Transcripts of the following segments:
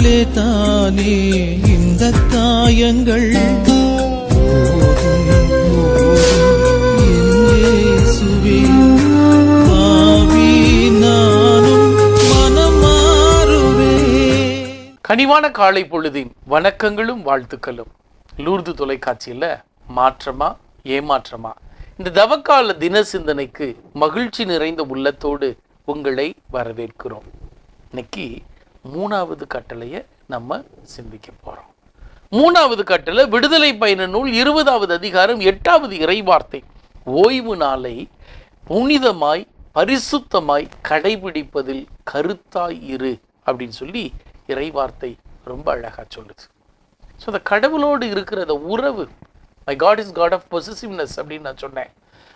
பாவி தானே இந்த மாறுவேன் கனிவான காலை பொழுதின் வணக்கங்களும் வாழ்த்துக்களும். லூர்து தொலைக்காட்சியில் மாற்றமா ஏமாற்றமா? இந்த தவக்கால தின சிந்தனைக்கு மகிழ்ச்சி நிறைந்த உள்ளத்தோடு உங்களை வரவேற்கிறோம். இன்னைக்கு மூணாவது கட்டளையை நம்ம சிந்திக்க போகிறோம் மூணாவது கட்டளை விடுதலை பயண நூல் இருபதாவது அதிகாரம் எட்டாவது இறைவார்த்தை. ஓய்வு நாளை புனிதமாய் பரிசுத்தமாய் கடைபிடிப்பதில் கருத்தாய் இரு அப்படின்னு சொல்லி இறைவார்த்தை ரொம்ப அழகாக சொல்லுது. ஸோ அந்த கடவுளோடு இருக்கிற அந்த உறவு my God is God of possessiveness அப்படின்னு நான் சொன்னேன்.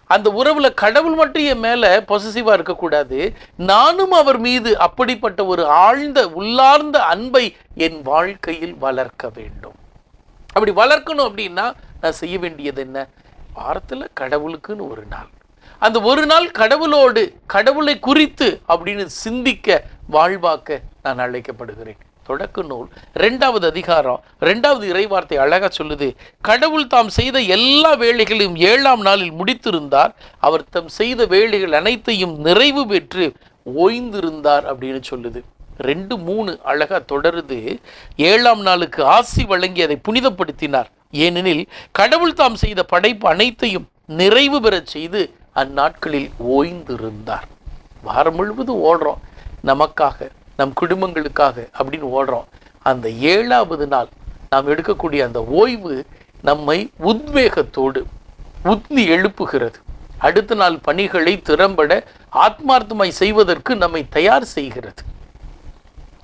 அந்த உறவில் கடவுள் மட்டும் என் மேலே பொசசிவாக இருக்கக்கூடாது. நானும் அவர் மீது அப்படிப்பட்ட ஒரு ஆழ்ந்த உள்ளார்ந்த அன்பை என் வாழ்க்கையில் வளர்க்க வேண்டும். அப்படி வளர்க்கணும் அப்படின்னா நான் செய்ய வேண்டியது என்ன? வாரத்தில் கடவுளுக்குன்னு ஒரு நாள். அந்த ஒரு நாள் கடவுளோடு கடவுளை குறித்து அப்படின்னு சிந்திக்க வாழ்வாக்க நான் அழைக்கப்படுகிறேன். தொடக்க நூல் ரெண்டாவது அதிகாரம் ரெண்டாவது இறைவார்த்தை அழகாக சொல்லுது கடவுள் தாம் செய்த எல்லா வேலைகளையும் ஏழாம் நாளில் முடித்திருந்தார். அவர் தம் செய்த வேலைகள் அனைத்தையும் நிறைவு பெற்று ஓய்ந்திருந்தார் அப்படின்னு சொல்லுது. ரெண்டு மூணு அழகா தொடருது. ஏழாம் நாளுக்கு ஆசி வழங்கி அதை புனிதப்படுத்தினார். ஏனெனில் கடவுள் தாம் செய்த படைப்பு அனைத்தையும் நிறைவு பெறச் செய்து அந்நாட்களில் ஓய்ந்திருந்தார். வாரம் முழுவதும் ஓடுறோம். நமக்காக நம் குடும்பங்களுக்காக அப்படின்னு ஓடுறோம். அந்த ஏழாவது நாள் நாம் எடுக்கக்கூடிய அந்த ஓய்வு நம்மை உத்வேகத்தோடு உந்தி எழுப்புகிறது. அடுத்த நாள் பணிகளை திறம்பட ஆத்மார்த்தமாய் செய்வதற்கு நம்மை தயார் செய்கிறது.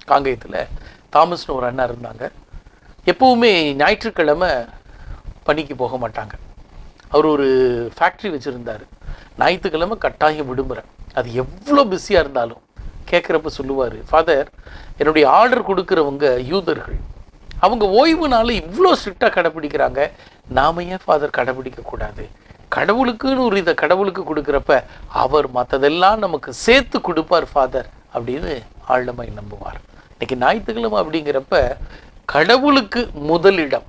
காங்கேயத்தில் தாமஸ்னு ஒரு அண்ணா இருந்தாங்க. எப்போவுமே ஞாயிற்றுக்கிழமை பணிக்கு போக மாட்டாங்க. அவர் ஒரு ஃபேக்ட்ரி வச்சுருந்தார். ஞாயிற்றுக்கிழமை கட்டாயம் விடுமுறை. அது எவ்வளோ பிஸியாக இருந்தாலும். கேட்குறப்ப சொல்லுவார் ஃபாதர் என்னுடைய ஆர்டர் கொடுக்குறவங்க யூதர்கள். அவங்க ஓய்வு நாள் இவ்வளோ ஸ்ட்ரிக்டாக கடைப்பிடிக்கிறாங்க நாம ஏன் ஃபாதர் கடைப்பிடிக்கக்கூடாது கடவுளுக்குன்னு ஒரு இதை கடவுளுக்கு கொடுக்குறப்ப அவர் மற்றதெல்லாம் நமக்கு சேர்த்து கொடுப்பார் ஃபாதர் அப்படின்னு ஆழமாய் நம்புவார். இன்னைக்கு ஞாயிற்றுக்கிழமை அப்படிங்கிறப்ப கடவுளுக்கு முதலிடம்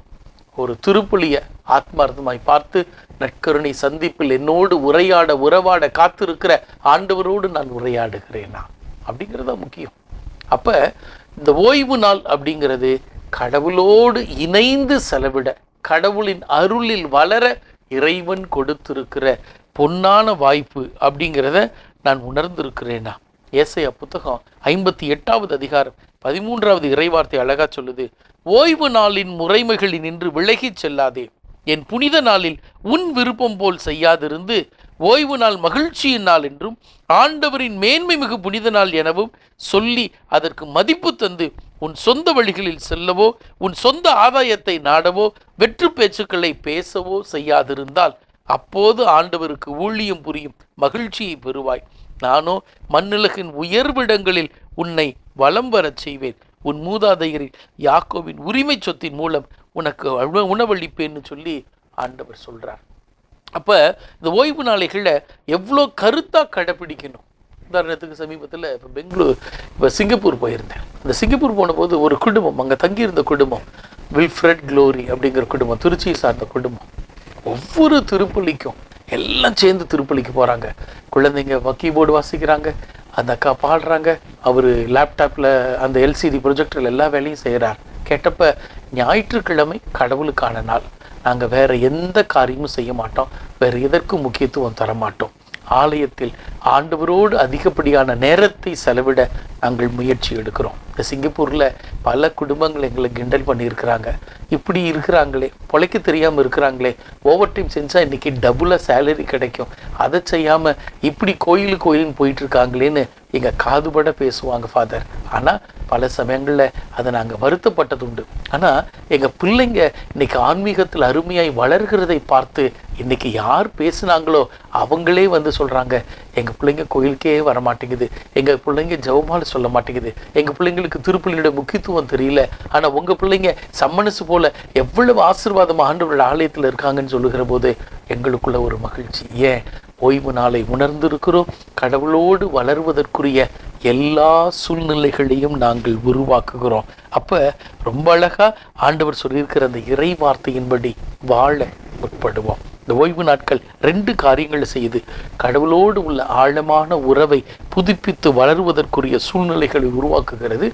ஒரு திருப்புலிய ஆத்மார்த்தமாய் பார்த்து நற்கருணை சந்திப்பில் என்னோடு உரையாட உறவாட காத்திருக்கிற ஆண்டவரோடு நான் உரையாடுகிறேனா? அப்படிங்கிறது தான் முக்கியம். அப்போ இந்த ஓய்வு நாள் அப்படிங்கிறது கடவுளோடு இணைந்து செலவிட கடவுளின் அருளில் வளர இறைவன் கொடுத்திருக்கிற பொன்னான வாய்ப்பு அப்படிங்கிறத நான் உணர்ந்திருக்கிறேனா? ஏசையா புத்தகம் ஐம்பத்தி எட்டாவது அதிகாரம் பதிமூன்றாவது இறைவார்த்தை அழகா சொல்லுது ஓய்வு நாளின் முறைமைகளில் நின்று விலகிச் செல்லாதே. என் புனித நாளில் உன் விருப்பம் போல் செய்யாதிருந்து ஓய்வு நாள் மகிழ்ச்சியின் நாள் என்றும் ஆண்டவரின் மேன்மை மிகு புனித நாள் எனவும் சொல்லி அதற்கு மதிப்பு தந்து உன் சொந்த வழிகளில் செல்லவோ உன் சொந்த ஆதாயத்தை நாடவோ வெற்று பேச்சுக்களை பேசவோ செய்யாதிருந்தால் அப்போது ஆண்டவருக்கு ஊழியம் புரியும் மகிழ்ச்சியை பெறுவாய். நானோ மண்ணுலகின் உயர்விடங்களில் உன்னை வலம் வரச் செய்வேன். உன் மூதாதையரில் யாக்கோவின் உரிமை சொத்தின் மூலம் உனக்கு உணவளிப்பேன்னு சொல்லி ஆண்டவர் சொல்கிறார் அப்போ இந்த ஓய்வு நாளைகளில் எவ்வளோ கருத்தாக கடைப்பிடிக்கணும் உதாரணத்துக்கு சமீபத்தில் இப்போ பெங்களூர் இப்போ சிங்கப்பூர் போயிருந்தேன். இந்த சிங்கப்பூர் போன போது ஒரு குடும்பம் அங்கே தங்கியிருந்த குடும்பம் வில்ஃப்ரெட் க்ளோரி அப்படிங்கிற குடும்பம் திருச்சியை சார்ந்த குடும்பம். ஒவ்வொரு திருப்பலிக்கும் எல்லாம் சேர்ந்து திருப்பலிக்கு போகிறாங்க குழந்தைங்க கீபோர்டு வாசிக்கிறாங்க அந்த அக்கா பாடுறாங்க அவர் லேப்டாப்பில் அந்த எல்சிடி ப்ரொஜெக்டரில் எல்லா வேலையும் செய்கிறார் கேட்டப்ப ஞாயிற்றுக்கிழமை கடவுளுக்கான நாள். நாங்கள் வேற எந்த காரியமும் செய்ய மாட்டோம். வேற எதற்கும் முக்கியத்துவம் தர மாட்டோம் ஆலயத்தில் ஆண்டவரோடு அதிகப்படியான நேரத்தை செலவிட நாங்கள் முயற்சி எடுக்கிறோம். இந்த சிங்கப்பூரில் பல குடும்பங்கள் எங்களை கிண்டல் பண்ணியிருக்கிறாங்க. இப்படி இருக்கிறாங்களே பொழைக்க தெரியாமல் இருக்கிறாங்களே ஓவர் டைம் செஞ்சால் இன்றைக்கி டபுளாக சேலரி கிடைக்கும். அதை செய்யாமல் இப்படி கோயில் கோயிலுன்னு போயிட்டு இருக்காங்களேன்னு எங்கள் காதுபட பேசுவாங்க ஃபாதர் ஆனால் பல சமயங்களில் அதை நாங்கள் வருத்தப்பட்டது உண்டு. ஆனால் எங்கள் பிள்ளைங்க இன்னைக்கு ஆன்மீகத்தில் அருமையாய் வளர்கிறதை பார்த்து இன்னைக்கு யார் பேசுனாங்களோ அவங்களே வந்து சொல்கிறாங்க எங்கள் பிள்ளைங்க கோயிலுக்கே வர மாட்டேங்குது எங்கள் பிள்ளைங்க சொல்ல மாட்டேங்குது. எங்கள் பிள்ளைங்களுக்கு திருப்பள்ளியோட முக்கியத்துவம் தெரியல. ஆனால் உங்கள் பிள்ளைங்க சம்மனசு போல எவ்வளவு ஆசீர்வாதம் ஆண்டவர்கள் ஆலயத்தில் இருக்காங்கன்னு சொல்லுகிற போது எங்களுக்குள்ள ஒரு மகிழ்ச்சி. ஏன்? ஓய்வு நாளை உணர்ந்திருக்கிறோம். கடவுளோடு வளர்வதற்குரிய எல்லா சூழ்நிலைகளையும் நாங்கள் உருவாக்குகிறோம். அப்போ ரொம்ப அழகா ஆண்டவர் சொல்லியிருக்கிற அந்த இறை வார்த்தையின்படி வாழ முற்படுவோம். இந்த ஓய்வு நாட்கள் ரெண்டு காரியங்களை செய்து கடவுளோடு உள்ள ஆழமான உறவை புதுப்பித்து வளருவதற்குரிய சூழ்நிலைகளை உருவாக்குகிறது.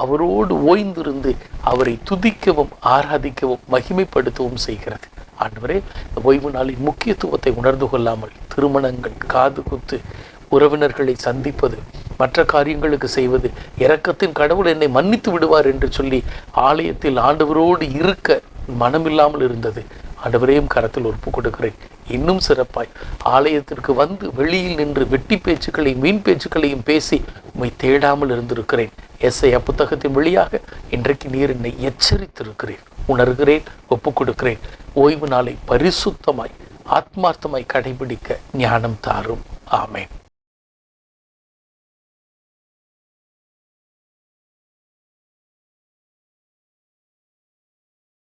அவரோடு ஓய்ந்திருந்து அவரை துதிக்கவும் ஆராதிக்கவும் மகிமைப்படுத்தவும் செய்கிறது. ஆண்டவரே இந்த ஓய்வு நாளின் முக்கியத்துவத்தை உணர்ந்து கொள்ளாமல் திருமணங்கள் காது குத்து உறவினர்களை சந்திப்பது மற்ற காரியங்களுக்கு செய்வது இரக்கத்தின் கடவுள் என்னை மன்னித்து விடுவார் என்று சொல்லி ஆலயத்தில் ஆண்டவரோடு இருக்க மனமில்லாமல் இருந்தது. ஆண்டவரையும் கரத்தில் ஒப்பு கொடுக்கிறேன். இன்னும் சிறப்பாய். ஆலயத்திற்கு வந்து வெளியில் நின்று வெட்டி பேச்சுக்களையும் வீண் பேச்சுக்களையும் பேசி உம்மை தேடாமல் இருந்திருக்கிறேன். எஸ்ஐ புத்தகத்தின் வழியாக இன்றைக்கு நீர் என்னை எச்சரித்திருக்கிறேன். உணர்கிறேன் ஒப்பு கொடுக்கிறேன் ஓய்வு நாளை பரிசுத்தமாய் ஆத்மார்த்தமாய் கடைபிடிக்க ஞானம் தாரும். ஆமேன்.